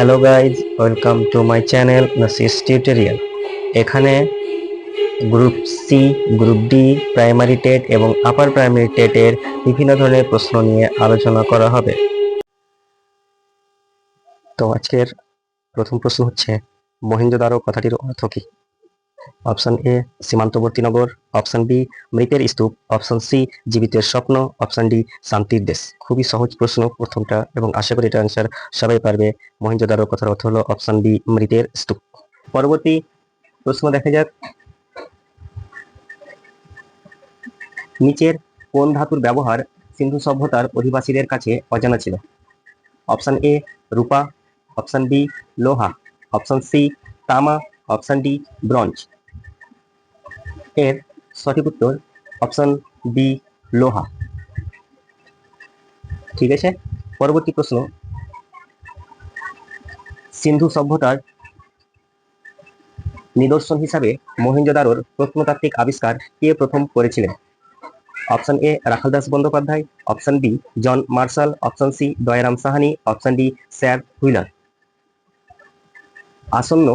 Hello guys welcome to my channel নাসিস tutorial এখানে group C group D primary TET এবং upper primary টেটের বিভিন্ন ধরনের প্রশ্ন নিয়ে আলোচনা করা হবে। তো আজকের প্রথম প্রশ্ন হচ্ছে, মহেন্দ্র কথাটির অর্থ কি? অপশন এ, সীমান্তবর্তী নগর, অপশন বি, মৃতের স্তূপ, অপশন সি, জীবিতের স্বপ্ন, অপশন ডি, শান্তির দেশ। খুবই সহজ প্রশ্ন প্রথমটা এবং আশা করি এটা আনসার সবাই পারবে। মহেঞ্জোদারো কথার অর্থ হলো অপশন বি, মৃতের স্তূপ। পরবর্তী প্রশ্ন দেখা যাক। নিচের কোন ধাতুর ব্যবহার সিন্ধু সভ্যতার অধিবাসীদের কাছে অজানা ছিল? অপশন এ, রূপা, অপশন বি, লোহা, অপশন সি, তামা অপশন ডি, ব্রঞ্জ। এর সঠিক উত্তর অপশন বি লোহা। ঠিক আছে? পরবর্তী প্রশ্ন। সিন্ধু সভ্যতার নিদর্শন হিসাবে মহেঞ্জোদারোর প্রত্নতাত্ত্বিক আবিষ্কার কে প্রথম করেছিলেন? Option A Rakhaldas Bandyopadhyay. Option B, John Marshall. Option C, Dayaram Sahni. Option D, sir Wheeler. আসন্ন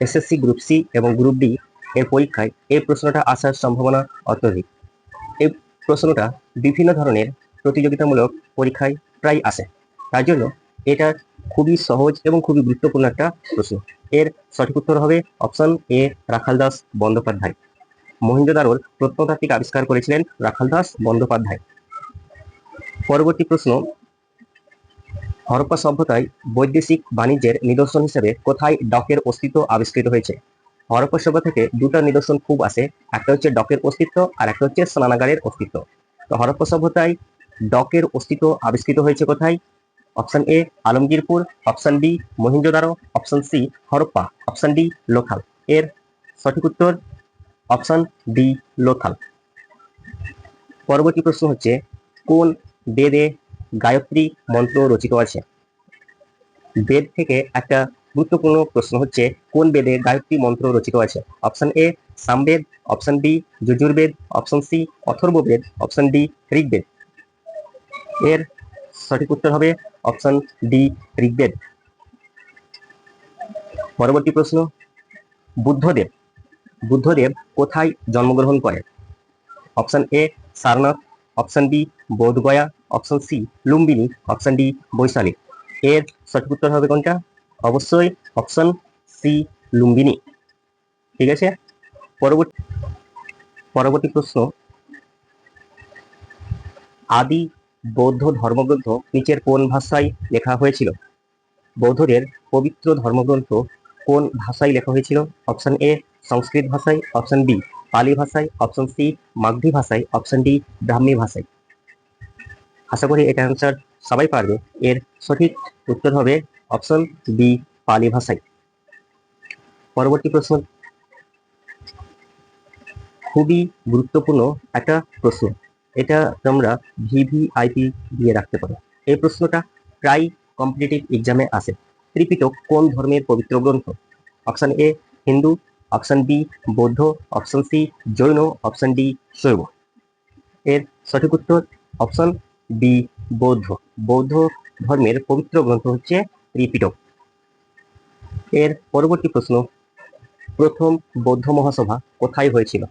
এসএসসি গ্রুপ সি এবং গ্রুপ ডি এর পরীক্ষায় এই প্রশ্নটা আসার সম্ভাবনা অত্যধিক। এই প্রশ্নটা বিভিন্ন ধরনের প্রতিযোগিতামূলক পরীক্ষায় প্রায় আসে। তার জন্য এটা খুবই সহজ এবং খুবই গুরুত্বপূর্ণ একটা প্রশ্ন। এর সঠিক উত্তর হবে অপশন এ, রাখাল দাস বন্দ্যোপাধ্যায়। মহেন্দ্রদারোর প্রত্নতাত্ত্বিক আবিষ্কার করেছিলেন রাখাল দাস বন্দ্যোপাধ্যায়। পরবর্তী প্রশ্ন হরপ্পা সভ্যতায় বৈদেশিক বাণিজ্যের নিদর্শন হিসেবে কোথায় ডকের অস্তিত্ব আবিষ্কৃত হয়েছে? হরপ্পা সভ্যতা থেকে দুটো নিদর্শন খুব আসে একটা হচ্ছে ডকের অস্তিত্ব আর একটা হচ্ছে স্নানাগারের অস্তিত্ব। তো হরপ্পা সভ্যতায় ডকের অস্তিত্ব আবিষ্কৃত হয়েছে কোথায়? Option A, Alamgirpur, option B Mohenjodaro option C, Harappa, option D, Lothal. এর সঠিক উত্তর, অপশন ডি, লোথাল। পরবর্তী প্রশ্ন হচ্ছে, কোন বেদে গায়ত্রী মন্ত্র রচিত আছে। বেদ থেকে একটা গুরুত্বপূর্ণ প্রশ্ন হচ্ছে, কোন বেদে গায়ত্রী মন্ত্র রচিত আছে? Option A, Samaveda, option B, Yajurveda, option C, Atharvaveda, option D, Rigveda. এর সঠিক উত্তর হবে অপশন ডি, ঋগ্বেদ। পরবর্তী প্রশ্ন, বুদ্ধদেব। বুদ্ধদেব কোথায় জন্মগ্রহণ করেন option A, Sarnath, option B Bodhgaya option C Lumbini option D Vaishali এর সঠিক উত্তর হবে কোনটা? অবশ্যই অপশন সি লুম্বিনী ঠিক আছে? পরবর্তী পরবর্তী প্রশ্ন। আদি বৌদ্ধ ধর্মগ্রন্থ নিচের কোন ভাষায় লেখা হয়েছিল? বৌদ্ধদের পবিত্র ধর্মগ্রন্থ কোন ভাষায় লেখা হয়েছিল? অপশন এ সংস্কৃত ভাষায় অপশন বি পালি ভাষায় অপশন সি মাগধী ভাষায় অপশন ডি ব্রাহ্মী ভাষায়। আশা করি এটা অ্যান্সার সবাই পারবে। এর সঠিক উত্তর হবে অপশন বি পালি ভাষায়। পরবর্তী প্রশ্ন। খুবই গুরুত্বপূর্ণ একটা প্রশ্ন। এটা তোমরা ভিভিআইপি দিয়ে রাখতে পারো। এই প্রশ্নটা প্রায় কম্পিটিটিভ এক্সামে আসে। ত্রিপিটক কোন ধর্মের পবিত্র গ্রন্থ? Option A Hindu option B Bauddha option C Jain option D Shaiva. এর সঠিক উত্তর অপশন বি বৌদ্ধ বৌদ্ধ ধর্মের পবিত্র গ্রন্থ হচ্ছে ত্রিপিটক। এর পরবর্তী প্রশ্ন, প্রথম বৌদ্ধ মহাসভা কোথায় হয়েছিল?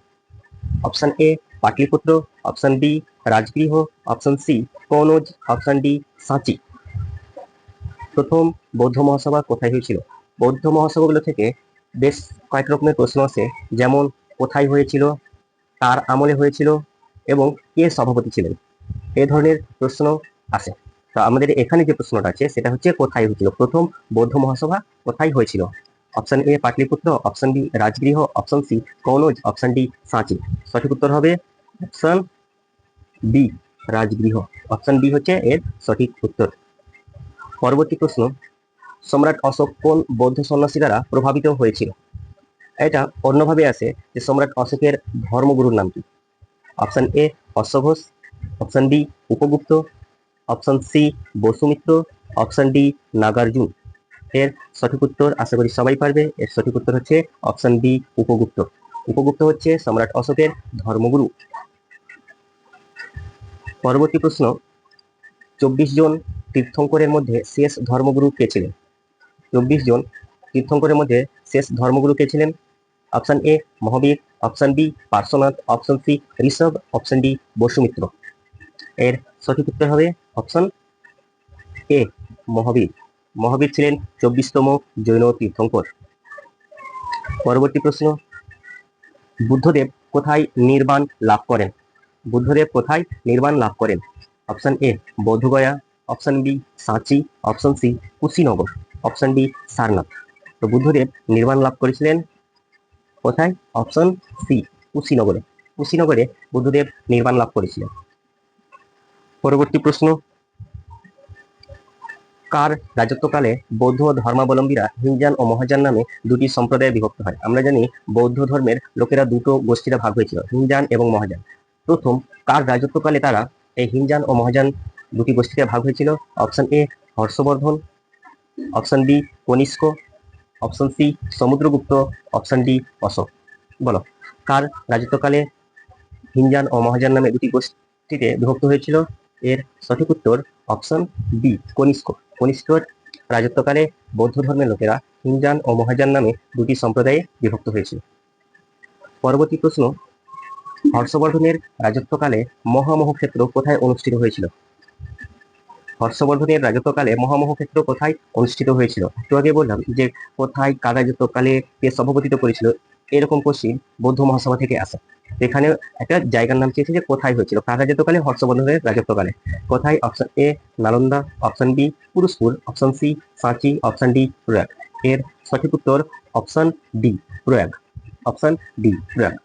Option A, Pataliputra, option B, Rajgriha, option C, Kannauj, option D, সাঁচি। প্রথম বৌদ্ধ মহাসভা কোথায় হয়েছিল? বৌদ্ধ মহাসভাগুলো থেকে বেশ কয়েক রকমের প্রশ্ন আছে যেমন কোথায় হয়েছিল তার আমলে হয়েছিল এবং কে সভাপতি ছিলেন? এ ধরনের প্রশ্ন আসে তো আমাদের এখানে যে প্রশ্নটা আছে, সেটা হচ্ছে কোথায় হয়েছিল? প্রথম বৌদ্ধ মহাসভা কোথায় হয়েছিল? Option A Pataliputra, option B Rajgriha, option C Kannauj, option D সাঁচি। সঠিক উত্তর হবে option B Rajgriha. Option B হচ্ছে এর সঠিক উত্তর। পরবর্তী প্রশ্ন, সম্রাট অশোক কোন বৌদ্ধ সন্ন্যাসী দ্বারা প্রভাবিত হয়েছিল? এটা অন্যভাবে আসে যে সম্রাট অশোকের ধর্মগুরুর নাম কি? Option A অশ্বঘোষ option B Upagupta option C Vasumitra option D Nagarjuna এর সঠিক উত্তর আশা করি সবাই পারবে। এর সঠিক উত্তর হচ্ছে অপশন বি উপগুপ্ত উপগুপ্ত হচ্ছে সম্রাট অশোকের ধর্মগুরু। পরবর্তী প্রশ্ন, চব্বিশ জন তীর্থঙ্করের মধ্যে শেষ ধর্মগুরু কে ছিলেন? চব্বিশ জন তীর্থঙ্করের মধ্যে শেষ ধর্মগুরু কে ছিলেন? Option A Mahavir. Option B Parshvanath. Option C Rishabh. Option D Vasumitra. এর সঠিক উত্তর হবে অপশন এ মহাবীর। মহাবীর ছিলেন চব্বিশতম জৈন তীর্থঙ্কর। পরবর্তী প্রশ্ন, বুদ্ধদেব কোথায় নির্বাণ লাভ করেন? বুদ্ধদেব কোথায় নির্বাণ লাভ করেন? Option A Bodhgaya. Option B সাঁচি। Option C Kushinagar. Option D Sarnath. তো বুদ্ধদেব নির্বাণ লাভ করেছিলেন কোথায়? অপশন সি কুশিনগরে। কুশিনগরে বুদ্ধদেব নির্বাণ লাভ করেছিলেন। পরবর্তী প্রশ্ন। কার রাজত্বকালে বৌদ্ধ ধর্মাবলম্বীরা হিনজান ও মহাজান নামে দুটি সম্প্রদায়ে বিভক্ত হয়? আমরা জানি বৌদ্ধ ধর্মের লোকেরা দুটো গোষ্ঠীরা ভাগ হয়েছিল হিনজান এবং মহাজান প্রথম, কার রাজত্বকালে তারা এই হিনজান ও মহাজান দুটি গোষ্ঠীতে ভাগ হয়েছিল? Option A, Harshavardhan. Option B, Kanishka. Option C, Samudragupta. Option D, Ashoka. বলো, কার রাজত্বকালে হিনজান ও মহাজান নামে দুটি গোষ্ঠীতে বিভক্ত হয়েছিল? এর সঠিক উত্তর অপশন বি কনিষ্ক। কনিষ্কর রাজত্বকালে বৌদ্ধ ধর্মের লোকেরা হিনজান ও মহাজান নামে দুটি সম্প্রদায়ে বিভক্ত হয়েছিল। পরবর্তী প্রশ্ন, হর্ষবর্ধনের রাজত্বকালে মহামোহ ক্ষেত্র কোথায় অনুষ্ঠিত হয়েছিল? হর্ষবর্ধনের রাজত্বকালে মহামোহ ক্ষেত্র কোথায় অনুষ্ঠিত হয়েছিল? একটু আগে বললাম যে কোথায় কার রাজত্বকালে কে সভাপতিত্ব করেছিল এরকম কোশ্চিন বৌদ্ধ মহাসভা থেকে আসে। এখানে একটা জায়গার নাম চেয়েছে যে কোথায় হয়েছিল? রাজত্বকালে হর্ষবর্ধনের রাজত্বকালে কোথায়? Option A Nalanda option B Purushapura option C সাঁচি অপশন ডি প্রয়াগ। এর সঠিক উত্তর option D Prayag. Option D Prayag.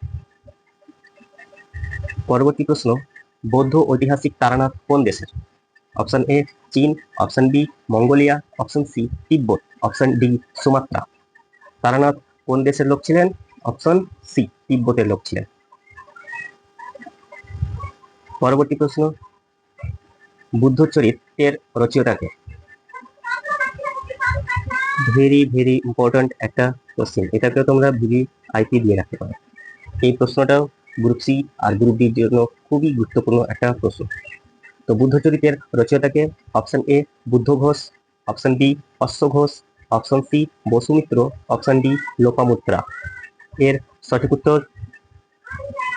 পরবর্তী প্রশ্ন, বৌদ্ধ ঐতিহাসিক তারানাথ কোন দেশের? অপশন এ চীন option B Mongolia option C Tibet option D Sumatra. Taranath কোন দেশের লোক ছিলেন? অপশন সি তিব্বতের লোক ছিলেন। পরবর্তী প্রশ্ন বুদ্ধচরিতের রচয়িতাকে। ভেরি ভেরি ইম্পর্ট্যান্ট একটা কোশ্চেন এটাকেও তোমরা বিবি আইপি দিয়ে রাখতে পারো। এই প্রশ্নটাও গ্রুপ সি আর গ্রুপ ডির জন্য খুবই গুরুত্বপূর্ণ একটা প্রশ্ন। তো বুদ্ধচরিতের রচয়িতাকে option A Buddha Ghosh option B Ashva Ghosh option C Vasumitra option D Lopamudra. এর সঠিক উত্তর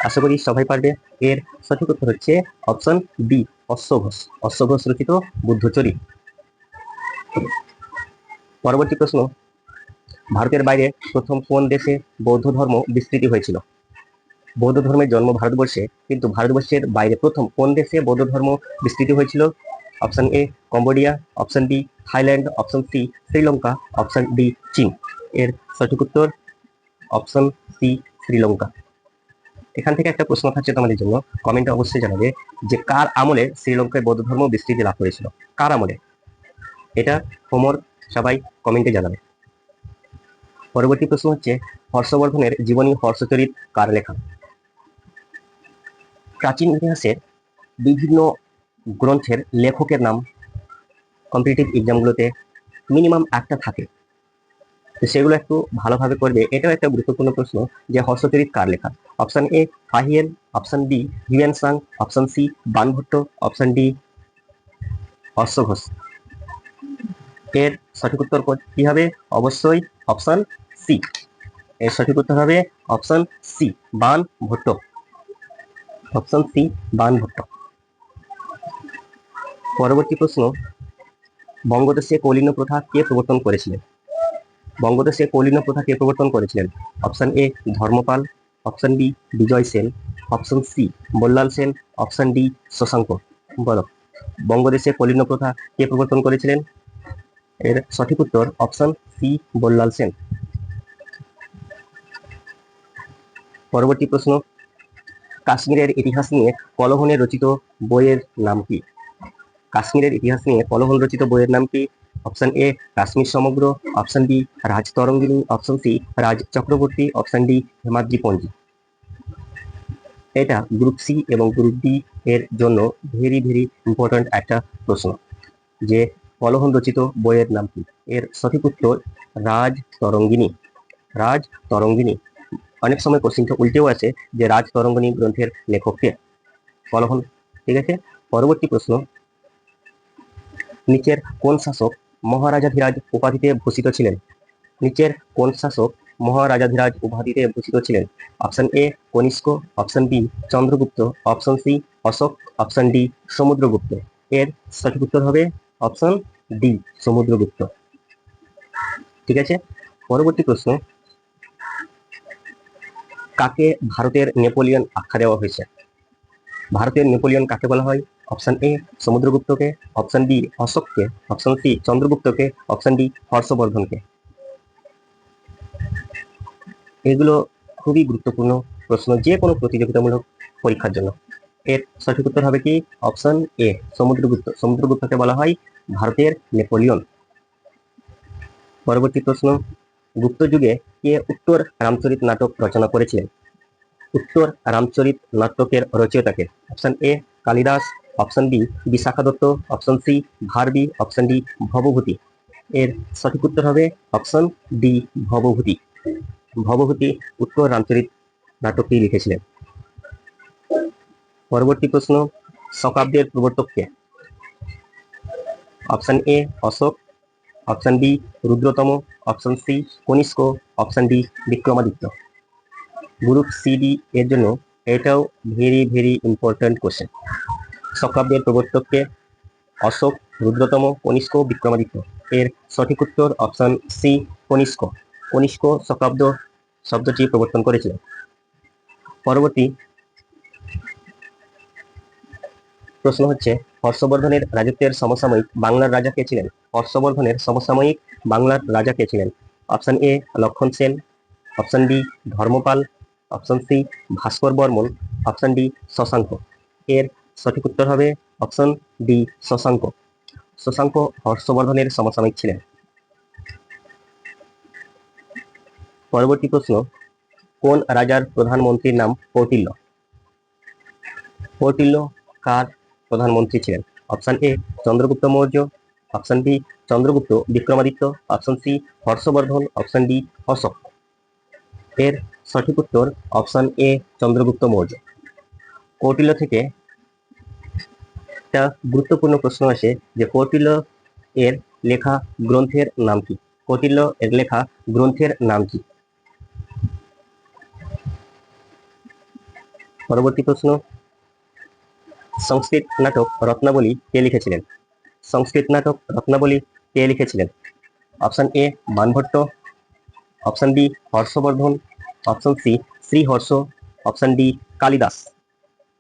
আশা করি সবাই পারবে। এর সঠিক উত্তর হচ্ছে অপশন বি অশ্ব ঘোষ অশ্ব ঘোষ রচিত বুদ্ধচরিত পরবর্তী প্রশ্ন, ভারতের বাইরে প্রথম কোন দেশে বৌদ্ধ ধর্ম বিস্তৃতি হয়েছিল? বৌদ্ধ ধর্মের জন্ম ভারতবর্ষে, কিন্তু ভারতবর্ষের বাইরে প্রথম কোন দেশে বৌদ্ধ ধর্ম বিস্তৃতি হয়েছিল? Option A Cambodia. Option B Thailand. Option C Sri Lanka. Option D চীন। এর সঠিক উত্তর অপশন সি শ্রীলঙ্কা। এখান থেকে একটা প্রশ্ন থাকছে তোমাদের জন্য। কমেন্টে অবশ্যই জানাবে যে কার আমলে শ্রীলঙ্কায় বৌদ্ধ ধর্ম বিস্তৃতি লাভ করেছিল কার আমলে? এটা হোমর সবাই কমেন্টে জানাবে। পরবর্তী প্রশ্ন হচ্ছে, হর্ষবর্ধনের জীবনী হর্ষচরিত কার লেখা? প্রাচীন ইতিহাসের বিভিন্ন গ্রন্থের লেখকের নাম কম্পিটিটিভ এক্সামগুলোতে মিনিমাম একটা থাকে। তো সেগুলো একটু ভালোভাবে করবে, এটাও একটা গুরুত্বপূর্ণ প্রশ্ন যে হর্ষচরিত কার লেখা? Option A Fahien option B Hiuen Tsang option C Banabhatta option D Harsha Ghosh এর সঠিক উত্তর কো- হবে? অবশ্যই অপশন সি এর সঠিক উত্তর হবে option C Bana Bhatta option C Bana Bhatta পরবর্তী প্রশ্ন, বঙ্গদেশে কৌলিন্য প্রথা কে প্রবর্তন করেছিলেন বঙ্গদেশে কৌলিন্য প্রথা কে প্রবর্তন করেছিলেন। Option A Dharmapala, option B Vijay Sen, option C Ballal Sen, option D Shashanka. বলো, বঙ্গদেশে কৌলিন্য প্রথা কে প্রবর্তন করেছিলেন? এর সঠিক উত্তর অপশন সি বল্লাল সেন। পরবর্তী প্রশ্ন, কাশ্মীরের ইতিহাস নিয়ে কলহনে রচিত বইয়ের নাম কি? কাশ্মীরের ইতিহাস নিয়ে কলহন রচিত বইয়ের নাম কি? অপশন এ কাশ্মীর সমগ্র, option B Raj Tarangini, option C Raj Chakravarti, option D Hemadri Panji. এটা গ্রুপ সি এবং গ্রুপ ডি এর জন্য ভেরি ভেরি ইম্পর্ট্যান্ট একটা প্রশ্ন, যে কলহন রচিত বইয়ের নাম কি? এর সঠিক উত্তর রাজ তরঙ্গিনী। রাজ তরঙ্গিনী। অনেক সময় কোশ্চিনটা উল্টেও আছে যে রাজ তরঙ্গিনী গ্রন্থের লেখককে কলহন, ঠিক আছে? পরবর্তী প্রশ্ন, নিচের কোন শাসক মহারাজাধিরাজ উপাধিতে ভূষিত ছিলেন। নিচের কোন শাসক মহারাজাধিরাজ উপাধিতে ভূষিত ছিলেন? Option A Kanishka, option B Chandragupta, option C Ashoka, option D Samudragupta. এর সঠিক উত্তর হবে অপশন ডি সমুদ্রগুপ্ত। ঠিক আছে? পরবর্তী প্রশ্ন। কাকে ভারতের নেপোলিয়ন আখ্যা দেওয়া হয়েছে? ভারতের নেপোলিয়ন কাকে বলা হয়? অপশন এ সমুদ্রগুপ্তকে অপশন বি অশোককে অপশন সি চন্দ্রগুপ্তকে অপশন ডি হর্ষবর্ধনকে এগুলো খুবই গুরুত্বপূর্ণ প্রশ্ন যে কোনো প্রতিযোগিতামূলক পরীক্ষার জন্য। এর সঠিক উত্তর হবে কি? অপশন এ সমুদ্রগুপ্ত সমুদ্রগুপ্তকে বলা হয় ভারতের নেপোলিয়ন। পরবর্তী প্রশ্ন গুপ্ত যুগে কে উত্তর রামচরিত নাটক রচনা করেছিলেন? উত্তর রামচরিত নাটকের রচয়িতাকে। Option A Kalidas option B, Vishakha Datta, option C, Bharavi, option D, Bhavabhuti. এর সঠিক উত্তর হবে অপশন ডি, ভবভূতি। ভবভূতি, উত্তর রামচরিত নাটকটি লিখেছিলেন। পরবর্তী প্রশ্ন, শকাব্দের প্রবর্তককে option A, Ashoka. Option B, Rudradaman. Option C, Kanishka. Option D, Vikramaditya. Group C D এর জন্য এটাও ভেরি ভেরি ইম্পর্ট্যান্ট কোশ্চেন শকাব্দের প্রবর্তককে অশোক রুদ্রতম কনিষ্ক বিক্রমাদিত্য। এর সঠিক উত্তর অপশন সি কনিষ্ক। কনিষ্ক শকাব্দ শব্দটি প্রবর্তন করেছিলেন। পরবর্তী প্রশ্ন হচ্ছে, হর্ষবর্ধনের রাজত্বের সমসাময়িক বাংলার রাজা কে ছিলেন? হর্ষবর্ধনের সমসাময়িক বাংলার রাজা কে ছিলেন? Option A Lakshman Sen. Option D Dharmapal. Option C Bhaskar Barman. Option D Shashanka. এর সঠিক উত্তর হবে অপশন ডি, শশাঙ্ক। শশাঙ্ক হর্ষবর্ধনের সমসাময়িক ছিলেন। পরবর্তী প্রশ্ন, কোন রাজার প্রধানমন্ত্রীর নাম কৌটিল্য কৌটিল্য কার প্রধানমন্ত্রী ছিলেন? Option A, Chandragupta Maurya. Option B, Chandragupta Vikramaditya. Option C, Harshavardhan. Option D, Ashoka. এর সঠিক উত্তর অপশন এ, চন্দ্রগুপ্ত মৌর্য। কৌটিল্য থেকে একটা গুরুত্বপূর্ণ প্রশ্ন আসে যে কৌটিল্য এর লেখা গ্রন্থের নাম কি? কৌটিল্য এর লেখা গ্রন্থের নাম কি? পরবর্তী প্রশ্ন। সংস্কৃত নাটক রত্নাবলী কে লিখেছিলেন? সংস্কৃত নাটক রত্নাবলী কে লিখেছিলেন? Option A Banabhatta, option B Harshavardhan, option C Sriharsha, option D Kalidas.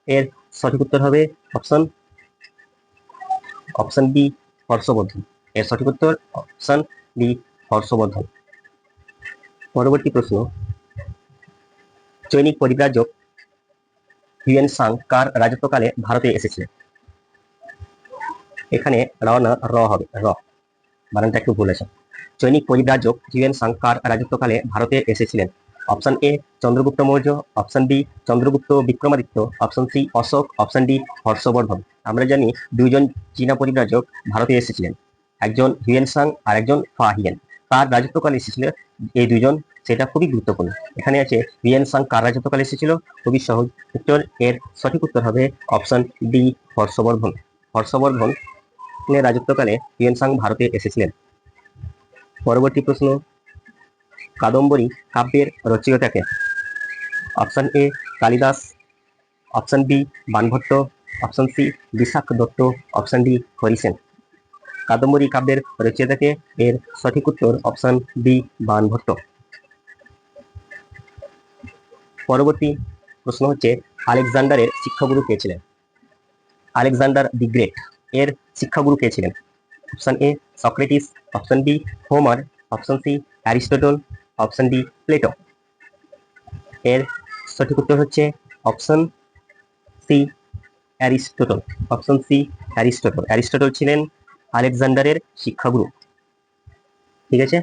এর সঠিক উত্তর হবে অপশন অপশন বি, হর্ষবর্ধন। এর সঠিক উত্তর অপশন বি হর্ষবর্ধন। পরবর্তী প্রশ্ন। চৈনিক পরিব্রাজক হিউয়েন সাং কার রাজত্বকালে ভারতে এসেছিলেন এখানে র না র হবে, র। বানানটা একটু ভুল আছে চৈনিক পরিব্রাজক হিউয়েন সাং কার রাজত্বকালে ভারতে এসেছিলেন? Option A Chandragupta Maurya option B Chandragupta Vikramaditya option C Ashoka option D Harshavardhan আমরা জানি দুইজন চীনা পরিব্রাজক ভারতে এসেছিলেন। একজন হিউয়েন সাং আর একজন ফা হিয়েন তার রাজত্বকালে এসেছিল এই দুজন সেটা খুবই গুরুত্বপূর্ণ। এখানে আছে হিউয়েন সাং কার রাজত্বকালে এসেছিল? খুবই সহজ উত্তর, এর সঠিক উত্তর হবে অপশন ডি হর্ষবর্ধন হর্ষবর্ধন রাজত্বকালে হিউয়েন সাং ভারতে এসেছিলেন। পরবর্তী প্রশ্ন কাদম্বরী কাব্যের রচয়িতাকে option A Kalidas. Option B Banabhatta. Option C Vishakh Datta. Option D Harisen. Kadambari কাব্যের রচয়িতাকে এর সঠিক উত্তর অপশন বি বানভট্ট। পরবর্তী প্রশ্ন হচ্ছে, আলেকজান্ডারের শিক্ষাগুরু কে ছিলেন? আলেকজান্ডার দি গ্রেট, এর শিক্ষাগুরু কে ছিলেন? Option A Socrates. Option B Homer. Option C Aristotle. Option D Plato এর সঠিক উত্তর হচ্ছে option C Aristotle option C Aristotle Aristotle ছিলেন আলেকজান্ডারের শিক্ষাগুরু। ঠিক আছে?